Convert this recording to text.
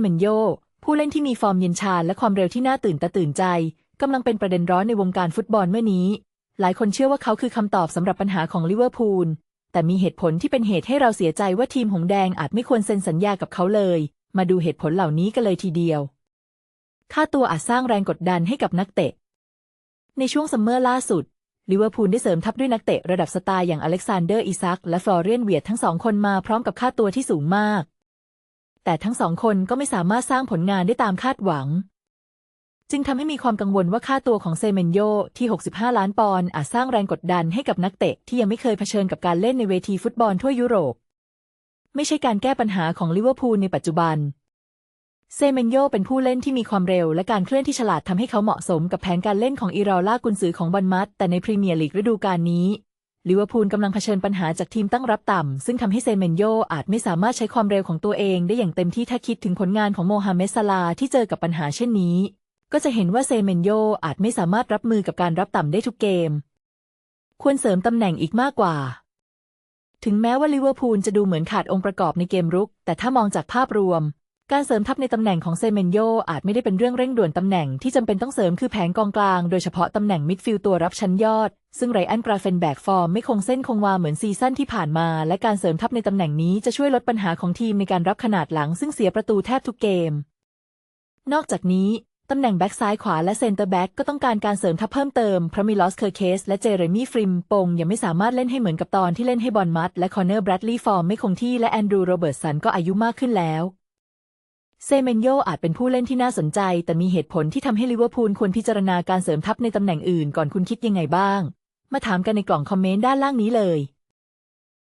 เมนโย ผู้เล่นที่มีฟอร์มเย็นชาและความเร็วที่น่าตื่นตาตื่นใจกำลังเป็นประเด็นร้อนในวงการฟุตบอลเมื่อนี้ หลายคนเชื่อว่าเขาคือคำตอบสำหรับปัญหาของลิเวอร์พูล แต่มีเหตุผลที่เป็นเหตุให้เราเสียใจว่าทีมหงแดงอาจไม่ควรเซ็นสัญญากับเขาเลย มาดูเหตุผลเหล่านี้กันเลยทีเดียว ค่าตัวอาจสร้างแรงกดดันให้กับนักเตะ ในช่วงซัมเมอร์ล่าสุดลิเวอร์พูลได้เสริมทัพด้วยนักเตะระดับสตาร์อย่างอเล็กซานเดอร์อิซักและฟลอเรียนเวียดทั้งสองคนมาพร้อมกับค่าตัวที่สูงมาก แต่ทั้งสองคนก็ไม่สามารถสร้างผลงานได้ตามคาดหวัง จึงทำให้มีความกังวลว่าค่าตัวของเซเมนโยที่ 65 ล้านปอนด์อาจสร้างแรงกดดันให้กับนักเตะที่ยังไม่เคยเผชิญกับการเล่นในเวทีฟุตบอลทั่วยุโรป ไม่ใช่การแก้ปัญหาของลิเวอร์พูลในปัจจุบัน เซเมนโยเป็นผู้เล่นที่มีความเร็วและการเคลื่อนที่ฉลาดทำให้เขาเหมาะสมกับแผนการเล่นของอีรอล่ากุนซือของบันมัดแต่ในพรีเมียร์ลีกฤดูกาลนี้ ลิเวอร์พูลกำลังเผชิญปัญหาจากทีมตั้งรับต่ำ ซึ่งทำให้เซเมนโยอาจไม่สามารถใช้ความเร็วของตัวเองได้อย่างเต็มที่ถ้าคิดถึงผลงานของโมฮัมเหม็ดซาลาที่เจอกับปัญหาเช่นนี้ ก็จะเห็นว่าเซเมนโยอาจไม่สามารถรับมือกับการรับต่ำได้ทุกเกม ควรเสริมตำแหน่งอีกมากกว่า ถึงแม้ว่าลิเวอร์พูลจะดูเหมือนขาดองค์ประกอบในเกมรุก แต่ถ้ามองจากภาพรวม การเสริมทัพในตำแหน่งของเซเมนโยอาจไม่ได้เป็นเรื่องเร่งด่วนตำแหน่งที่จำเป็นต้องเสริมคือแผงกองกลาง โดยเฉพาะตำแหน่งมิดฟิลด์ตัวรับชั้นยอด ซึ่งไรอันกราเฟนแบกฟอร์มไม่คงเส้นคงวาเหมือนซีซั่นที่ผ่านมา และการเสริมทัพในตำแหน่งนี้จะช่วยลดปัญหาของทีมในการรับขนาดหลัง ซึ่งเสียประตูแทบทุกเกม นอกจากนี้ ตำแหน่งแบ็กซ้ายขวาและเซนเตอร์แบ็กก็ต้องการการเสริมทัพเพิ่มเติม เพราะมิลอสเคอร์เคสและเจเรมี่ฟริมปงยังไม่สามารถเล่นให้เหมือนกับตอนที่เล่นให้บอลมัดและคอนเนอร์แบรดลีย์ฟอร์มไม่คงที่และแอนดรูโรเบิร์ตสันก็อายุมากขึ้นแล้วเซเมนโยอาจเป็นผู้เล่นที่น่าสนใจ แต่มีเหตุผลที่ทำให้ลิเวอร์พูลควรพิจารณาการเสริมทัพในตำแหน่งอื่นก่อนคุณคิดยังไงบ้าง มาถามกันในกล่องคอมเมนต์ด้านล่างนี้เลย